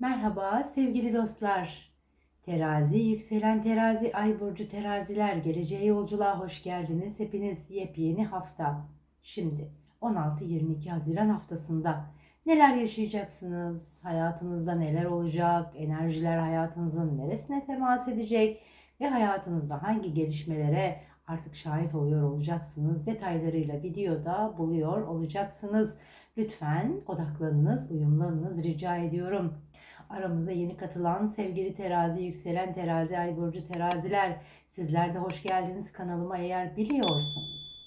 Merhaba sevgili dostlar. Terazi, yükselen terazi, ay burcu teraziler, geleceğe yolculuğa hoş geldiniz. Hepiniz yepyeni hafta. Şimdi 16-22 Haziran haftasında neler yaşayacaksınız? Hayatınızda neler olacak? Enerjiler hayatınızın neresine temas edecek? Ve hayatınızda hangi gelişmelere artık şahit oluyor olacaksınız? Detaylarıyla videoda buluyor olacaksınız. Lütfen odaklanınız, uyumlanınız rica ediyorum. Aramıza yeni katılan sevgili terazi, yükselen terazi, ay burcu teraziler. Sizler de hoş geldiniz kanalıma eğer biliyorsanız.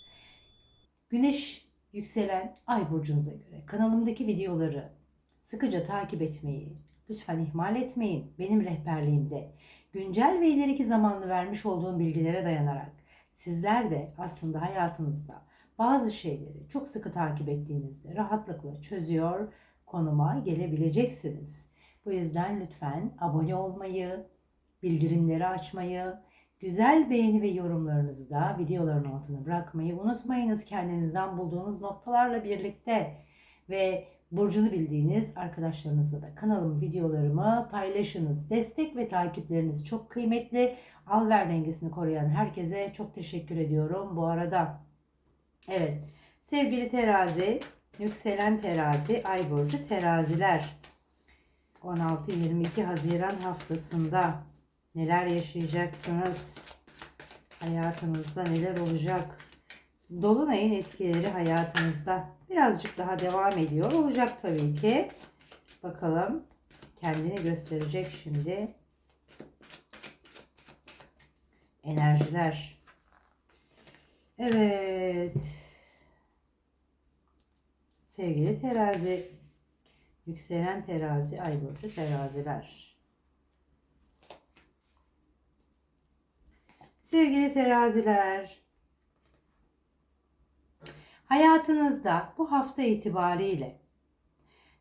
Güneş yükselen ay burcunuza göre kanalımdaki videoları sıkıca takip etmeyi lütfen ihmal etmeyin. Benim rehberliğimde güncel ve ileriki zamanlı vermiş olduğum bilgilere dayanarak sizler de aslında hayatınızda bazı şeyleri çok sıkı takip ettiğinizde rahatlıkla çözüyor konuma gelebileceksiniz. Bu yüzden lütfen abone olmayı, bildirimleri açmayı, güzel beğeni ve yorumlarınızı da videoların altına bırakmayı unutmayınız kendinizden bulduğunuz noktalarla birlikte ve burcunu bildiğiniz arkadaşlarınızla da kanalım videolarımı paylaşınız. Destek ve takipleriniz çok kıymetli. Al ver dengesini koruyan herkese çok teşekkür ediyorum bu arada. Evet sevgili terazi, yükselen terazi, ay burcu teraziler. 16-22 Haziran haftasında neler yaşayacaksınız? Hayatınızda neler olacak? Dolunay'ın etkileri hayatınızda birazcık daha devam ediyor. Olacak tabii ki. Bakalım kendini gösterecek şimdi. Enerjiler. Evet. Sevgili terazi Yükselen terazi, ay burcu teraziler. Sevgili teraziler, hayatınızda bu hafta itibariyle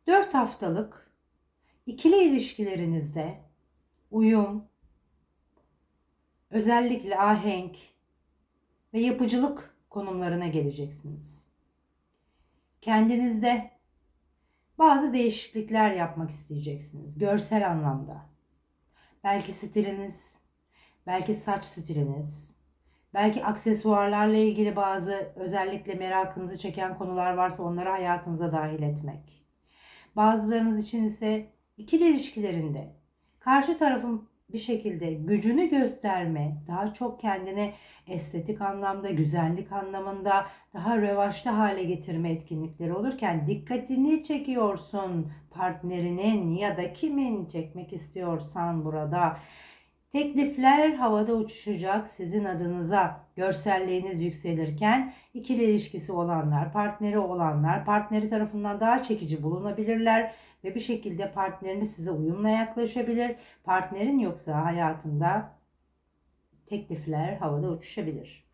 4 haftalık ikili ilişkilerinizde uyum, özellikle ahenk ve yapıcılık konumlarına geleceksiniz. Kendinizde bazı değişiklikler yapmak isteyeceksiniz görsel anlamda. Belki stiliniz, belki saç stiliniz, belki aksesuarlarla ilgili bazı özellikle merakınızı çeken konular varsa onları hayatınıza dahil etmek. Bazılarınız için ise ikili ilişkilerinde karşı tarafın bir şekilde gücünü gösterme, daha çok kendini estetik anlamda, güzellik anlamında daha revaçlı hale getirme etkinlikleri olurken dikkatini çekiyorsun partnerinin ya da kimin çekmek istiyorsan burada. Teklifler havada uçuşacak sizin adınıza. Görselliğiniz yükselirken ikili ilişkisi olanlar, partneri olanlar, partneri tarafından daha çekici bulunabilirler ve bir şekilde partneriniz size uyumla yaklaşabilir. Partnerin yoksa hayatında teklifler havada uçuşabilir.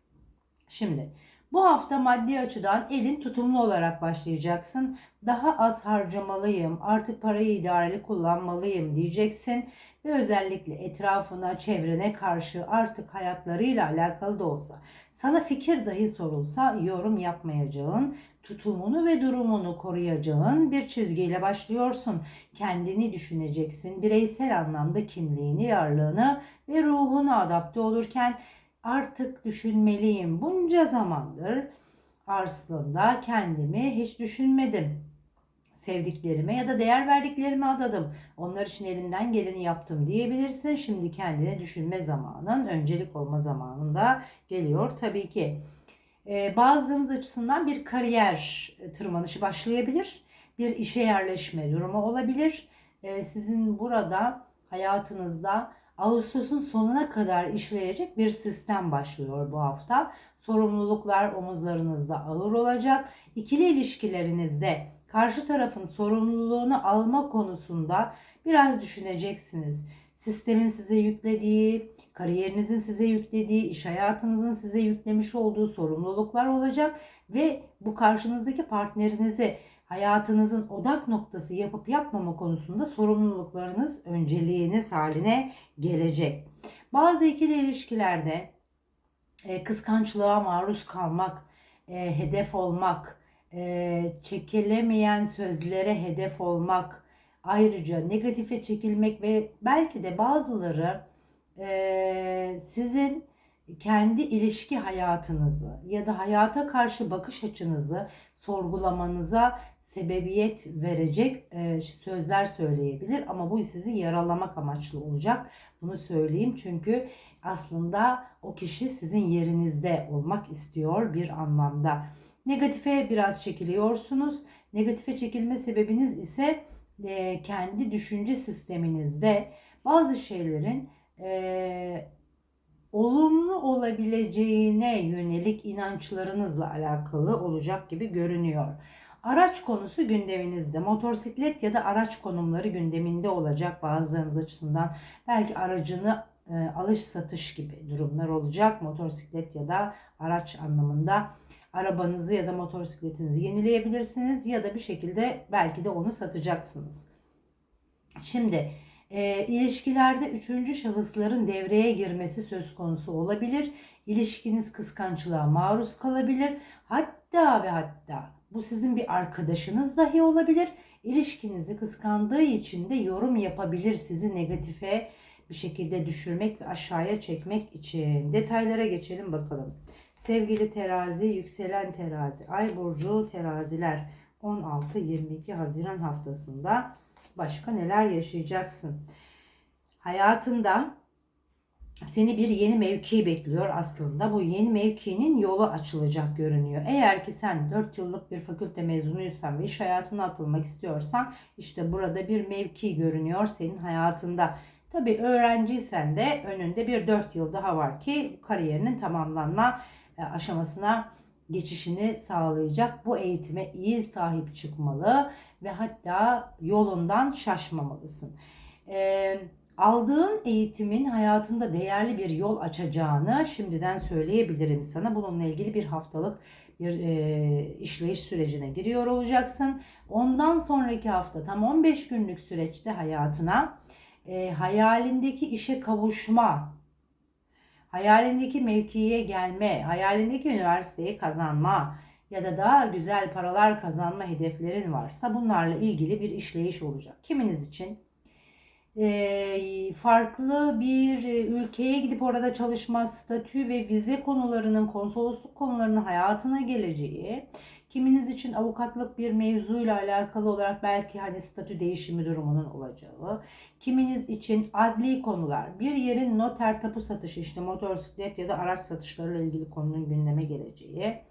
Şimdi bu hafta maddi açıdan elin tutumlu olarak başlayacaksın. Daha az harcamalıyım, artık parayı idareli kullanmalıyım diyeceksin. Ve özellikle etrafına, çevrene karşı artık hayatlarıyla alakalı da olsa sana fikir dahi sorulsa yorum yapmayacağın, tutumunu ve durumunu koruyacağın bir çizgiyle başlıyorsun. Kendini düşüneceksin. Bireysel anlamda kimliğini, yarlığını ve ruhunu adapte olurken artık düşünmeliyim. Bunca zamandır aslında kendimi hiç düşünmedim. Sevdiklerime ya da değer verdiklerime adadım. Onlar için elimden geleni yaptım diyebilirsin. Şimdi kendini düşünme zamanın, öncelik olma zamanında geliyor tabii ki. Ee, bazılarınız açısından bir kariyer tırmanışı başlayabilir. Bir işe yerleşme durumu olabilir. Ee, sizin burada hayatınızda Ağustos'un sonuna kadar işleyecek bir sistem başlıyor bu hafta. Sorumluluklar omuzlarınızda ağır olacak. İkili ilişkilerinizde karşı tarafın sorumluluğunu alma konusunda biraz düşüneceksiniz. Sistemin size yüklediği, kariyerinizin size yüklediği, iş hayatınızın size yüklemiş olduğu sorumluluklar olacak ve bu karşınızdaki partnerinizi hayatınızın odak noktası yapıp yapmama konusunda sorumluluklarınız önceliğiniz haline gelecek. Bazı ikili ilişkilerde e, kıskançlığa maruz kalmak, e, hedef olmak, e, çekilemeyen sözlere hedef olmak, Ayrıca negatife çekilmek ve belki de bazıları eee, sizin kendi ilişki hayatınızı ya da hayata karşı bakış açınızı sorgulamanıza sebebiyet verecek e, sözler söyleyebilir ama bu sizi yaralamak amaçlı olacak. Bunu söyleyeyim çünkü aslında o kişi sizin yerinizde olmak istiyor bir anlamda. Negatife biraz çekiliyorsunuz. Negatife çekilme sebebiniz ise e, kendi düşünce sisteminizde bazı şeylerin e, olumlu olabileceğine yönelik inançlarınızla alakalı olacak gibi görünüyor. Araç konusu gündeminizde. Motosiklet ya da araç konumları gündeminde olacak bazılarınız açısından. Belki aracını e, alış satış gibi durumlar olacak. Motosiklet ya da araç anlamında arabanızı ya da motosikletinizi yenileyebilirsiniz ya da bir şekilde belki de onu satacaksınız. Şimdi e, ilişkilerde üçüncü şahısların devreye girmesi söz konusu olabilir. İlişkiniz kıskançlığa maruz kalabilir. Hatta ve hatta bu sizin bir arkadaşınız dahi olabilir. İlişkinizi kıskandığı için de yorum yapabilir sizi negatife bir şekilde düşürmek ve aşağıya çekmek için. Detaylara geçelim bakalım. Sevgili terazi, yükselen terazi, ay burcu teraziler 16-22 Haziran haftasında başka neler yaşayacaksın? Hayatında seni bir yeni mevki bekliyor aslında. Bu yeni mevkinin yolu açılacak görünüyor. Eğer ki sen 4 yıllık bir fakülte mezunuysan ve iş hayatına atılmak istiyorsan işte burada bir mevki görünüyor senin hayatında. Tabi öğrenciysen de önünde bir 4 yıl daha var ki kariyerinin tamamlanma aşamasına geçişini sağlayacak. Bu eğitime iyi sahip çıkmalı ve hatta yolundan şaşmamalısın. Ee, aldığın eğitimin hayatında değerli bir yol açacağını şimdiden söyleyebilirim sana. Bununla ilgili bir haftalık bir e, işleyiş sürecine giriyor olacaksın. Ondan sonraki hafta tam 15 günlük süreçte hayatına e, hayalindeki işe kavuşma, hayalindeki mevkiye gelme, hayalindeki üniversiteyi kazanma ya da daha güzel paralar kazanma hedeflerin varsa bunlarla ilgili bir işleyiş olacak. Kiminiz için e, farklı bir e, ülkeye gidip orada çalışma, statü ve vize konularının, konsolosluk konularının hayatına geleceği, kiminiz için avukatlık bir mevzuyla alakalı olarak belki hani statü değişimi durumunun olacağı, kiminiz için adli konular, bir yerin noter tapu satışı işte motosiklet ya da araç satışlarıyla ilgili konunun gündeme geleceği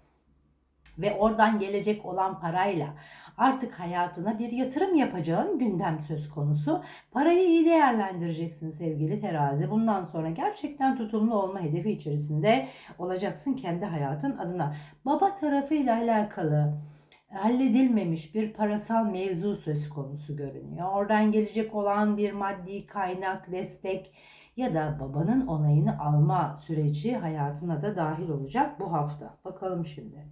ve oradan gelecek olan parayla artık hayatına bir yatırım yapacağın gündem söz konusu. Parayı iyi değerlendireceksin sevgili terazi. Bundan sonra gerçekten tutumlu olma hedefi içerisinde olacaksın kendi hayatın adına. Baba tarafıyla alakalı halledilmemiş bir parasal mevzu söz konusu görünüyor. Oradan gelecek olan bir maddi kaynak, destek ya da babanın onayını alma süreci hayatına da dahil olacak bu hafta. Bakalım şimdi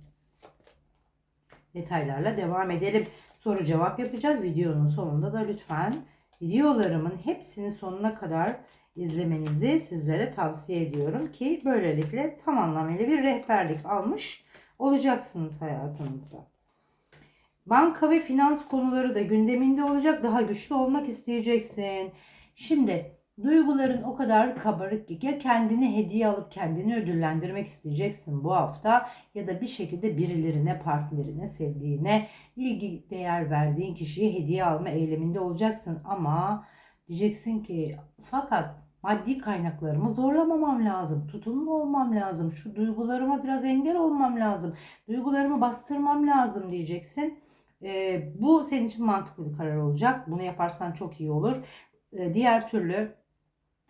detaylarla devam edelim. Soru cevap yapacağız. Videonun sonunda da lütfen videolarımın hepsini sonuna kadar izlemenizi sizlere tavsiye ediyorum ki böylelikle tam anlamıyla bir rehberlik almış olacaksınız hayatınızda. Banka ve finans konuları da gündeminde olacak. Daha güçlü olmak isteyeceksin. Şimdi Duyguların o kadar kabarık ki ya kendini hediye alıp kendini ödüllendirmek isteyeceksin bu hafta ya da bir şekilde birilerine, partnerine, sevdiğine, ilgi değer verdiğin kişiye hediye alma eyleminde olacaksın ama diyeceksin ki fakat maddi kaynaklarımı zorlamamam lazım. Tutumlu olmam lazım. Şu duygularıma biraz engel olmam lazım. Duygularımı bastırmam lazım diyeceksin. Ee, bu senin için mantıklı bir karar olacak. Bunu yaparsan çok iyi olur. Diğer türlü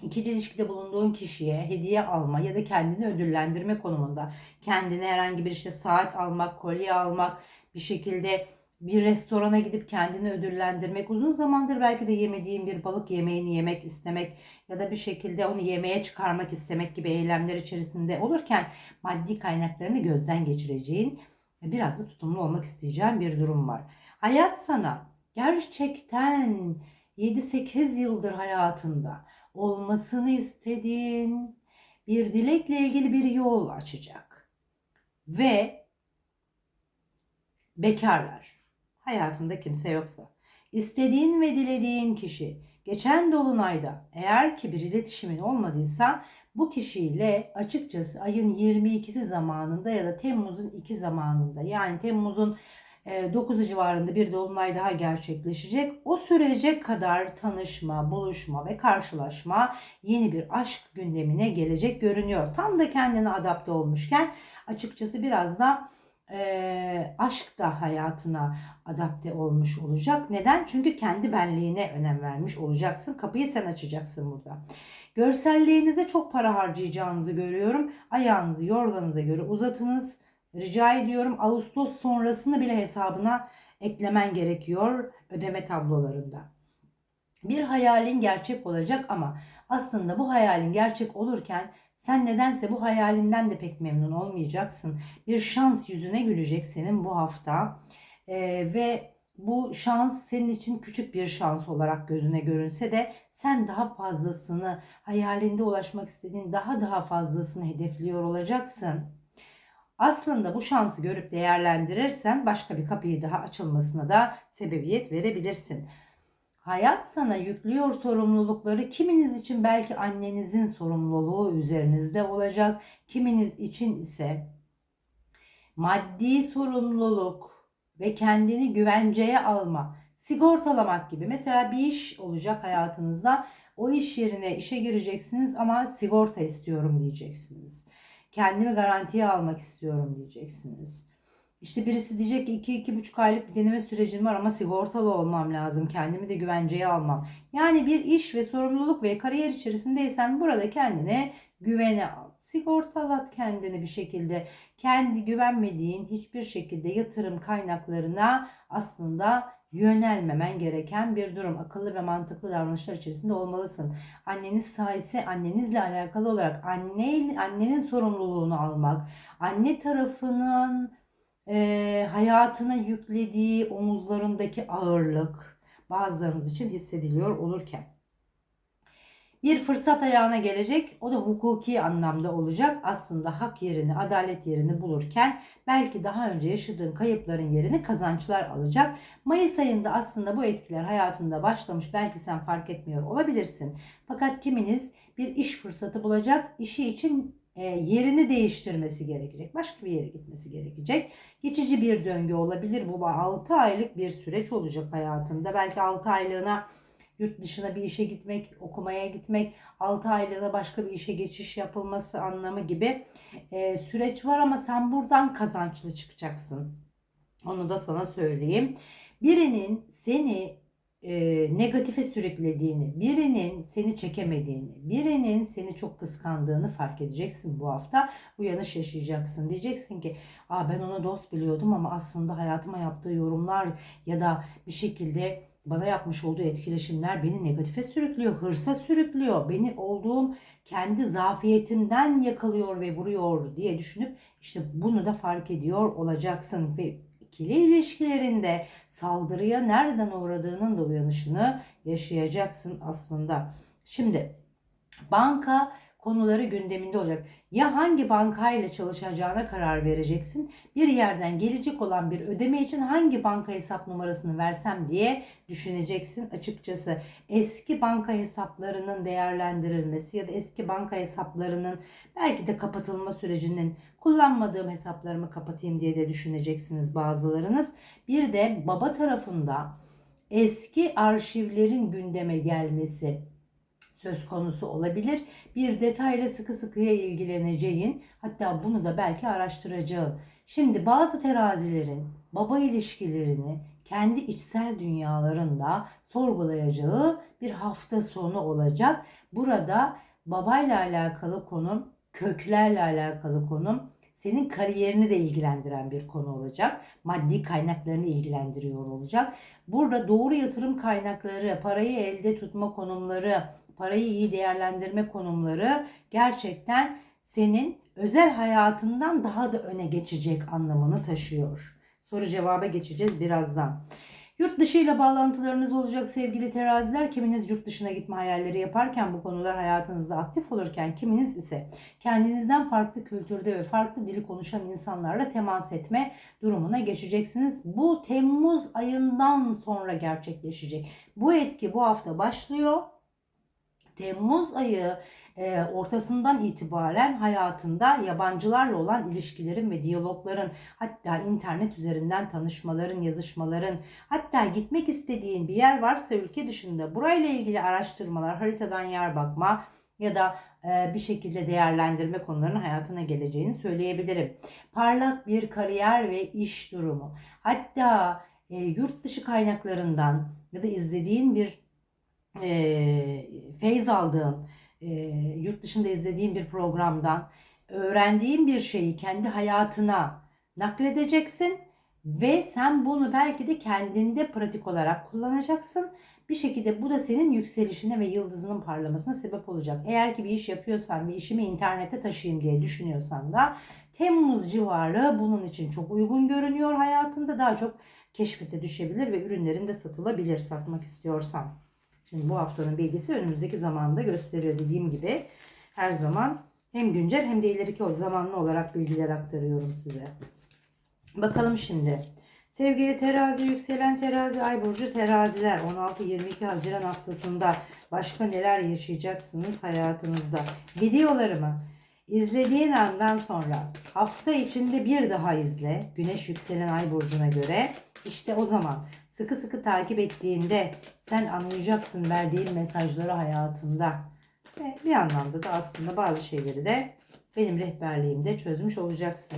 ikili ilişkide bulunduğun kişiye hediye alma ya da kendini ödüllendirme konumunda kendine herhangi bir işte saat almak, kolye almak, bir şekilde bir restorana gidip kendini ödüllendirmek, uzun zamandır belki de yemediğin bir balık yemeğini yemek istemek ya da bir şekilde onu yemeğe çıkarmak istemek gibi eylemler içerisinde olurken maddi kaynaklarını gözden geçireceğin ve biraz da tutumlu olmak isteyeceğin bir durum var. Hayat sana gerçekten 7-8 yıldır hayatında olmasını istediğin bir dilekle ilgili bir yol açacak. Ve bekarlar, hayatında kimse yoksa İstediğin ve dilediğin kişi geçen dolunayda eğer ki bir iletişimin olmadıysa bu kişiyle açıkçası ayın 22'si zamanında ya da Temmuz'un 2 zamanında yani Temmuz'un 9'u civarında bir dolunay daha gerçekleşecek. O sürece kadar tanışma, buluşma ve karşılaşma yeni bir aşk gündemine gelecek görünüyor. Tam da kendine adapte olmuşken açıkçası biraz da e, aşk da hayatına adapte olmuş olacak. Neden? Çünkü kendi benliğine önem vermiş olacaksın. Kapıyı sen açacaksın burada. Görselliğinize çok para harcayacağınızı görüyorum. Ayağınızı yorganınıza göre uzatınız. Rica ediyorum Ağustos sonrasını bile hesabına eklemen gerekiyor ödeme tablolarında. Bir hayalin gerçek olacak ama aslında bu hayalin gerçek olurken sen nedense bu hayalinden de pek memnun olmayacaksın. Bir şans yüzüne gülecek senin bu hafta. Ee, ve bu şans senin için küçük bir şans olarak gözüne görünse de sen daha fazlasını hayalinde ulaşmak istediğin daha daha fazlasını hedefliyor olacaksın. Aslında bu şansı görüp değerlendirirsen başka bir kapıyı daha açılmasına da sebebiyet verebilirsin. Hayat sana yüklüyor sorumlulukları. Kiminiz için belki annenizin sorumluluğu üzerinizde olacak. Kiminiz için ise maddi sorumluluk ve kendini güvenceye alma, sigortalamak gibi. Mesela bir iş olacak hayatınızda. O iş yerine işe gireceksiniz ama sigorta istiyorum diyeceksiniz. Kendimi garantiye almak istiyorum diyeceksiniz. İşte birisi diyecek ki 2-2,5 aylık bir deneme sürecim var ama sigortalı olmam lazım. Kendimi de güvenceye almam. Yani bir iş ve sorumluluk ve kariyer içerisindeysen burada kendine güvene al. Sigortalat kendini bir şekilde. Kendi güvenmediğin hiçbir şekilde yatırım kaynaklarına aslında yönelmemen gereken bir durum. Akıllı ve mantıklı davranışlar içerisinde olmalısın. Anneniz sayese annenizle alakalı olarak anne annenin sorumluluğunu almak, anne tarafının e, hayatına yüklediği omuzlarındaki ağırlık bazılarınız için hissediliyor olurken bir fırsat ayağına gelecek. O da hukuki anlamda olacak. Aslında hak yerini, adalet yerini bulurken belki daha önce yaşadığın kayıpların yerini kazançlar alacak. Mayıs ayında aslında bu etkiler hayatında başlamış. Belki sen fark etmiyor olabilirsin. Fakat kiminiz bir iş fırsatı bulacak. İşi için e, yerini değiştirmesi gerekecek. Başka bir yere gitmesi gerekecek. Geçici bir döngü olabilir. Bu 6 aylık bir süreç olacak hayatında. Belki 6 aylığına yurt dışına bir işe gitmek, okumaya gitmek, 6 aylığına başka bir işe geçiş yapılması anlamı gibi e, süreç var ama sen buradan kazançlı çıkacaksın. Onu da sana söyleyeyim. Birinin seni e, negatife sürüklediğini, birinin seni çekemediğini, birinin seni çok kıskandığını fark edeceksin bu hafta. Uyanış yaşayacaksın. Diyeceksin ki Aa, ben onu dost biliyordum ama aslında hayatıma yaptığı yorumlar ya da bir şekilde bana yapmış olduğu etkileşimler beni negatife sürüklüyor, hırsa sürüklüyor. Beni olduğum kendi zafiyetimden yakalıyor ve vuruyor diye düşünüp işte bunu da fark ediyor olacaksın ve ikili ilişkilerinde saldırıya nereden uğradığının da uyanışını yaşayacaksın aslında. Şimdi banka konuları gündeminde olacak. Ya hangi bankayla çalışacağına karar vereceksin. Bir yerden gelecek olan bir ödeme için hangi banka hesap numarasını versem diye düşüneceksin açıkçası. Eski banka hesaplarının değerlendirilmesi ya da eski banka hesaplarının belki de kapatılma sürecinin kullanmadığım hesaplarımı kapatayım diye de düşüneceksiniz bazılarınız. Bir de baba tarafında eski arşivlerin gündeme gelmesi söz konusu olabilir. Bir detayla sıkı sıkıya ilgileneceğin hatta bunu da belki araştıracağın. Şimdi bazı terazilerin baba ilişkilerini kendi içsel dünyalarında sorgulayacağı bir hafta sonu olacak. Burada babayla alakalı konum, köklerle alakalı konum, senin kariyerini de ilgilendiren bir konu olacak. Maddi kaynaklarını ilgilendiriyor olacak. Burada doğru yatırım kaynakları, parayı elde tutma konumları, parayı iyi değerlendirme konumları gerçekten senin özel hayatından daha da öne geçecek anlamını taşıyor. Soru cevaba geçeceğiz birazdan. Yurt dışı ile bağlantılarınız olacak sevgili teraziler. Kiminiz yurt dışına gitme hayalleri yaparken bu konular hayatınızda aktif olurken kiminiz ise kendinizden farklı kültürde ve farklı dili konuşan insanlarla temas etme durumuna geçeceksiniz. Bu Temmuz ayından sonra gerçekleşecek. Bu etki bu hafta başlıyor. Temmuz ayı e, ortasından itibaren hayatında yabancılarla olan ilişkilerin ve diyalogların hatta internet üzerinden tanışmaların, yazışmaların hatta gitmek istediğin bir yer varsa ülke dışında burayla ilgili araştırmalar, haritadan yer bakma ya da e, bir şekilde değerlendirme konularının hayatına geleceğini söyleyebilirim. Parlak bir kariyer ve iş durumu. Hatta e, yurt dışı kaynaklarından ya da izlediğin bir e, feyz aldığın, e, yurt dışında izlediğin bir programdan öğrendiğin bir şeyi kendi hayatına nakledeceksin ve sen bunu belki de kendinde pratik olarak kullanacaksın. Bir şekilde bu da senin yükselişine ve yıldızının parlamasına sebep olacak. Eğer ki bir iş yapıyorsan ve işimi internete taşıyayım diye düşünüyorsan da Temmuz civarı bunun için çok uygun görünüyor hayatında. Daha çok keşfete düşebilir ve ürünlerin de satılabilir satmak istiyorsan. Şimdi bu haftanın bilgisi önümüzdeki zamanda gösteriyor dediğim gibi. Her zaman hem güncel hem de ileriki zamanlı olarak bilgiler aktarıyorum size. Bakalım şimdi. Sevgili terazi, yükselen terazi, ay burcu teraziler 16-22 Haziran haftasında başka neler yaşayacaksınız hayatınızda? Videolarımı izlediğin andan sonra hafta içinde bir daha izle. Güneş yükselen ay burcuna göre. İşte o zaman sıkı sıkı takip ettiğinde sen anlayacaksın verdiğim mesajları hayatında. Ve bir anlamda da aslında bazı şeyleri de benim rehberliğimde çözmüş olacaksın.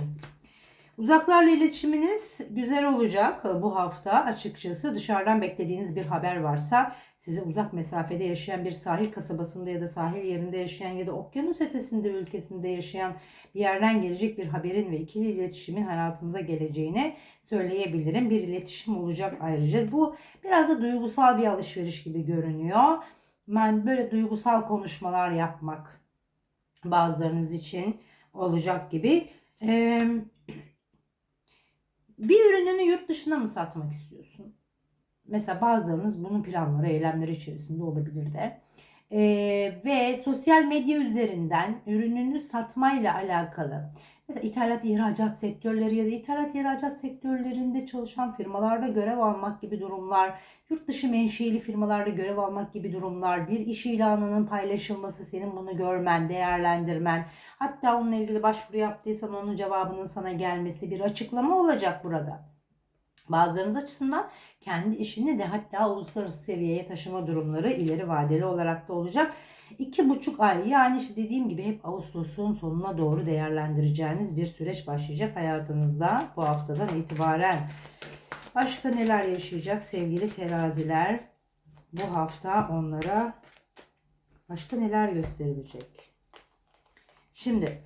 Uzaklarla iletişiminiz güzel olacak bu hafta açıkçası. Dışarıdan beklediğiniz bir haber varsa size uzak mesafede yaşayan bir sahil kasabasında ya da sahil yerinde yaşayan ya da okyanus ötesinde ülkesinde yaşayan bir yerden gelecek bir haberin ve ikili iletişimin hayatınıza geleceğini söyleyebilirim. Bir iletişim olacak ayrıca. Bu biraz da duygusal bir alışveriş gibi görünüyor. Ben böyle duygusal konuşmalar yapmak bazılarınız için olacak gibi. Ee, bir ürününü yurt dışına mı satmak istiyorsun? Mesela bazılarınız bunun planları, eylemleri içerisinde olabilir de. Ee, ve sosyal medya üzerinden ürününü satmayla alakalı mesela ithalat ihracat sektörleri ya da ithalat ihracat sektörlerinde çalışan firmalarda görev almak gibi durumlar, yurt dışı menşeili firmalarda görev almak gibi durumlar, bir iş ilanının paylaşılması, senin bunu görmen, değerlendirmen, hatta onunla ilgili başvuru yaptıysan onun cevabının sana gelmesi bir açıklama olacak burada. Bazılarınız açısından kendi işini de hatta uluslararası seviyeye taşıma durumları ileri vadeli olarak da olacak. İki buçuk ay yani işte dediğim gibi hep Ağustos'un sonuna doğru değerlendireceğiniz bir süreç başlayacak hayatınızda bu haftadan itibaren. Başka neler yaşayacak sevgili teraziler? Bu hafta onlara başka neler gösterilecek? Şimdi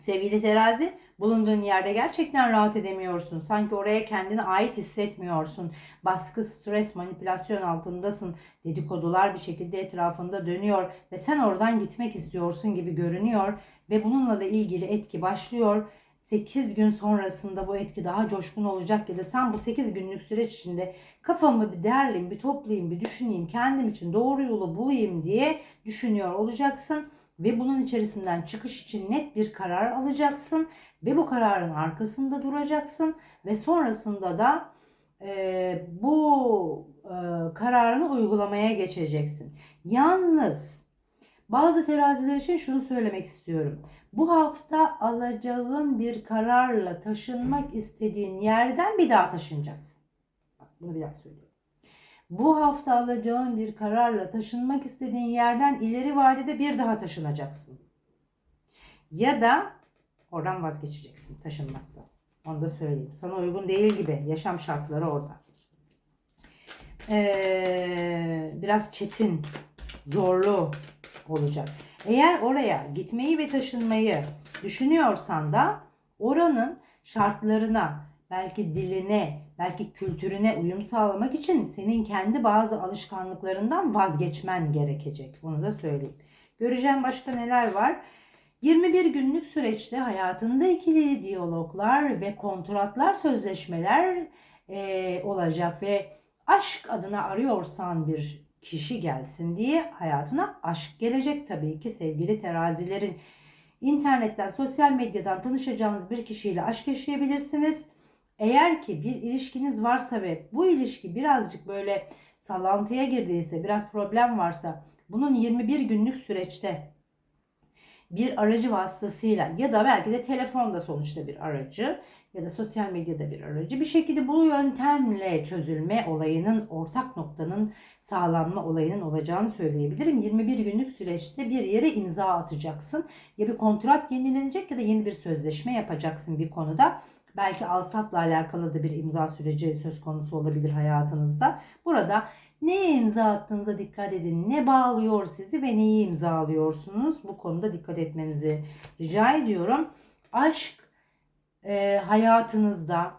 sevgili terazi bulunduğun yerde gerçekten rahat edemiyorsun. Sanki oraya kendine ait hissetmiyorsun. Baskı, stres, manipülasyon altındasın. Dedikodular bir şekilde etrafında dönüyor ve sen oradan gitmek istiyorsun gibi görünüyor ve bununla da ilgili etki başlıyor. 8 gün sonrasında bu etki daha coşkun olacak ya da sen bu 8 günlük süreç içinde kafamı bir derleyeyim, bir toplayayım, bir düşüneyim, kendim için doğru yolu bulayım diye düşünüyor olacaksın ve bunun içerisinden çıkış için net bir karar alacaksın ve bu kararın arkasında duracaksın ve sonrasında da e, bu e, kararını uygulamaya geçeceksin. Yalnız bazı teraziler için şunu söylemek istiyorum. Bu hafta alacağın bir kararla taşınmak istediğin yerden bir daha taşınacaksın. Bak bunu bir daha söylüyorum. Bu hafta alacağın bir kararla taşınmak istediğin yerden ileri vadede bir daha taşınacaksın. Ya da oradan vazgeçeceksin taşınmakta. Onu da söyleyeyim. Sana uygun değil gibi yaşam şartları orada. Ee, biraz çetin, zorlu olacak. Eğer oraya gitmeyi ve taşınmayı düşünüyorsan da oranın şartlarına, belki diline, belki kültürüne uyum sağlamak için senin kendi bazı alışkanlıklarından vazgeçmen gerekecek. Bunu da söyleyeyim. Göreceğim başka neler var. 21 günlük süreçte hayatında ikili diyaloglar ve kontratlar, sözleşmeler e, olacak ve aşk adına arıyorsan bir kişi gelsin diye hayatına aşk gelecek tabii ki sevgili terazilerin. İnternetten, sosyal medyadan tanışacağınız bir kişiyle aşk yaşayabilirsiniz. Eğer ki bir ilişkiniz varsa ve bu ilişki birazcık böyle sallantıya girdiyse, biraz problem varsa bunun 21 günlük süreçte bir aracı vasıtasıyla ya da belki de telefonda sonuçta bir aracı ya da sosyal medyada bir aracı bir şekilde bu yöntemle çözülme olayının ortak noktanın sağlanma olayının olacağını söyleyebilirim. 21 günlük süreçte bir yere imza atacaksın. Ya bir kontrat yenilenecek ya da yeni bir sözleşme yapacaksın bir konuda. Belki alsatla alakalı da bir imza süreci söz konusu olabilir hayatınızda. Burada neye imza attığınıza dikkat edin. Ne bağlıyor sizi ve neyi imzalıyorsunuz? Bu konuda dikkat etmenizi rica ediyorum. Aşk e, hayatınızda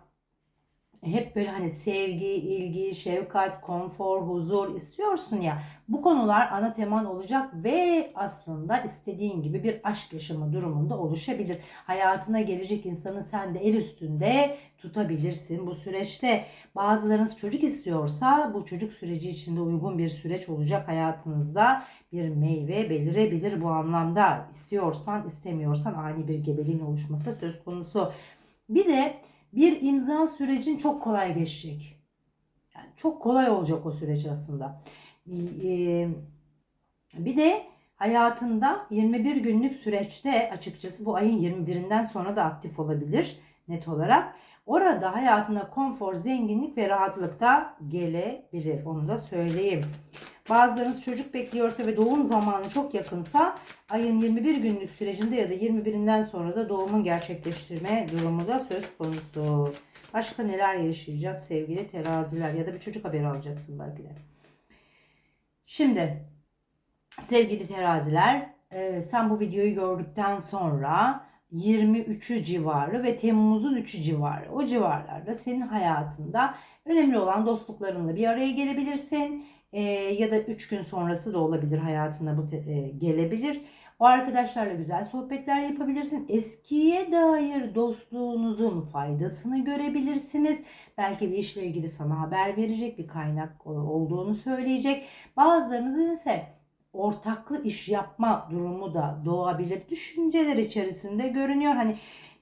hep böyle hani sevgi, ilgi, şefkat, konfor, huzur istiyorsun ya. Bu konular ana teman olacak ve aslında istediğin gibi bir aşk yaşama durumunda oluşabilir. Hayatına gelecek insanı sen de el üstünde tutabilirsin bu süreçte. Bazılarınız çocuk istiyorsa bu çocuk süreci içinde uygun bir süreç olacak hayatınızda. Bir meyve belirebilir bu anlamda. İstiyorsan istemiyorsan ani bir gebeliğin oluşması söz konusu. Bir de bir imza sürecin çok kolay geçecek. Yani çok kolay olacak o süreç aslında. Ee, bir de hayatında 21 günlük süreçte açıkçası bu ayın 21'inden sonra da aktif olabilir net olarak. Orada hayatına konfor, zenginlik ve rahatlık da gelebilir. Onu da söyleyeyim. Bazılarınız çocuk bekliyorsa ve doğum zamanı çok yakınsa ayın 21 günlük sürecinde ya da 21'inden sonra da doğumun gerçekleştirme durumu da söz konusu. Başka neler yaşayacak sevgili teraziler ya da bir çocuk haberi alacaksın belki de. Şimdi sevgili teraziler e, sen bu videoyu gördükten sonra 23'ü civarı ve Temmuz'un 3'ü civarı o civarlarda senin hayatında önemli olan dostluklarınla bir araya gelebilirsin e, ya da 3 gün sonrası da olabilir hayatına bu e, gelebilir. O arkadaşlarla güzel sohbetler yapabilirsin. Eskiye dair dostluğunuzun faydasını görebilirsiniz. Belki bir işle ilgili sana haber verecek bir kaynak olduğunu söyleyecek. Bazılarınızın ise ortaklı iş yapma durumu da doğabilir. Düşünceler içerisinde görünüyor. Hani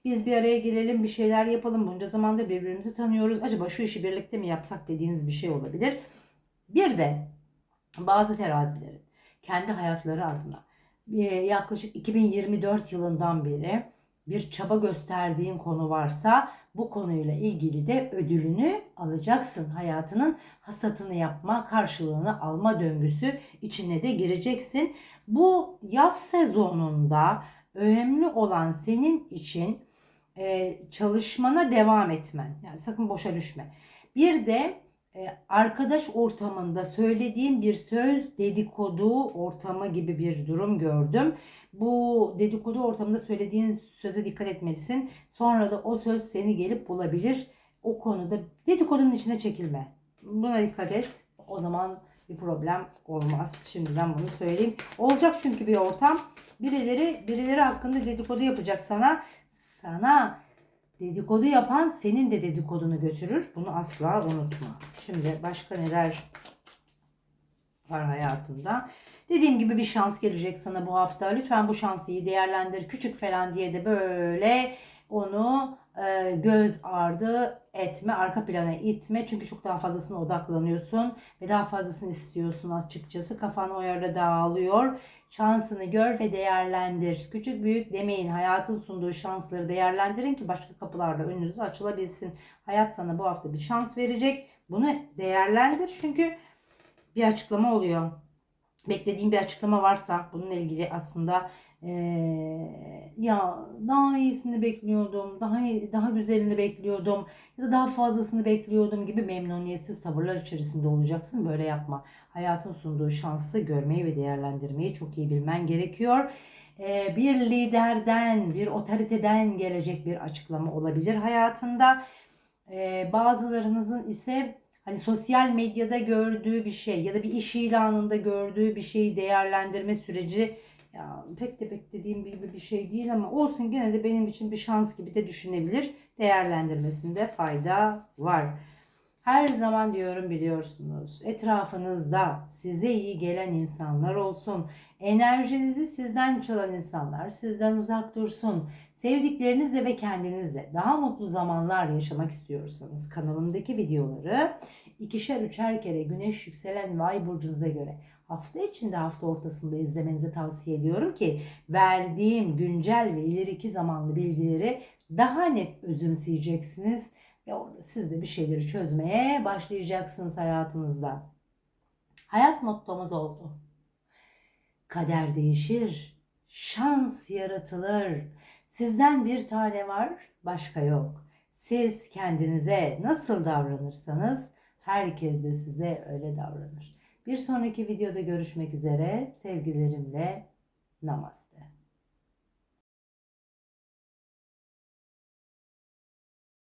biz bir araya gelelim bir şeyler yapalım. Bunca zamandır birbirimizi tanıyoruz. Acaba şu işi birlikte mi yapsak dediğiniz bir şey olabilir. Bir de bazı terazilerin kendi hayatları adına yaklaşık 2024 yılından beri bir çaba gösterdiğin konu varsa bu konuyla ilgili de ödülünü alacaksın. Hayatının hasatını yapma, karşılığını alma döngüsü içine de gireceksin. Bu yaz sezonunda önemli olan senin için e, çalışmana devam etmen. Yani sakın boşa düşme. Bir de arkadaş ortamında söylediğim bir söz dedikodu ortamı gibi bir durum gördüm. Bu dedikodu ortamında söylediğin söze dikkat etmelisin. Sonra da o söz seni gelip bulabilir. O konuda dedikodunun içine çekilme. Buna dikkat et. O zaman bir problem olmaz. Şimdiden bunu söyleyeyim. Olacak çünkü bir ortam. Birileri birileri hakkında dedikodu yapacak sana. Sana Dedikodu yapan senin de dedikodunu götürür. Bunu asla unutma. Şimdi başka neler var hayatında? Dediğim gibi bir şans gelecek sana bu hafta. Lütfen bu şansı iyi değerlendir. Küçük falan diye de böyle onu e, göz ardı etme, arka plana itme. Çünkü çok daha fazlasına odaklanıyorsun ve daha fazlasını istiyorsun açıkçası. Kafan o yerde dağılıyor. Şansını gör ve değerlendir. Küçük büyük demeyin. Hayatın sunduğu şansları değerlendirin ki başka kapılarda önünüze açılabilsin. Hayat sana bu hafta bir şans verecek. Bunu değerlendir çünkü bir açıklama oluyor. Beklediğin bir açıklama varsa bununla ilgili aslında ee, ya daha iyisini bekliyordum, daha daha güzelini bekliyordum ya da daha fazlasını bekliyordum gibi memnuniyetsiz tavırlar içerisinde olacaksın. Böyle yapma. Hayatın sunduğu şansı görmeyi ve değerlendirmeyi çok iyi bilmen gerekiyor. Ee, bir liderden, bir otoriteden gelecek bir açıklama olabilir hayatında. Ee, bazılarınızın ise hani sosyal medyada gördüğü bir şey ya da bir iş ilanında gördüğü bir şeyi değerlendirme süreci ya pek de beklediğim gibi bir şey değil ama olsun gene de benim için bir şans gibi de düşünebilir. Değerlendirmesinde fayda var. Her zaman diyorum biliyorsunuz. Etrafınızda size iyi gelen insanlar olsun. Enerjinizi sizden çalan insanlar sizden uzak dursun. Sevdiklerinizle ve kendinizle daha mutlu zamanlar yaşamak istiyorsanız kanalımdaki videoları ikişer üçer kere güneş yükselen ve ay burcunuza göre hafta içinde hafta ortasında izlemenizi tavsiye ediyorum ki verdiğim güncel ve ileriki zamanlı bilgileri daha net özümseyeceksiniz ve orada siz de bir şeyleri çözmeye başlayacaksınız hayatınızda. Hayat mottomuz oldu. Kader değişir, şans yaratılır. Sizden bir tane var, başka yok. Siz kendinize nasıl davranırsanız herkes de size öyle davranır. Bir sonraki videoda görüşmek üzere. Sevgilerimle namaste.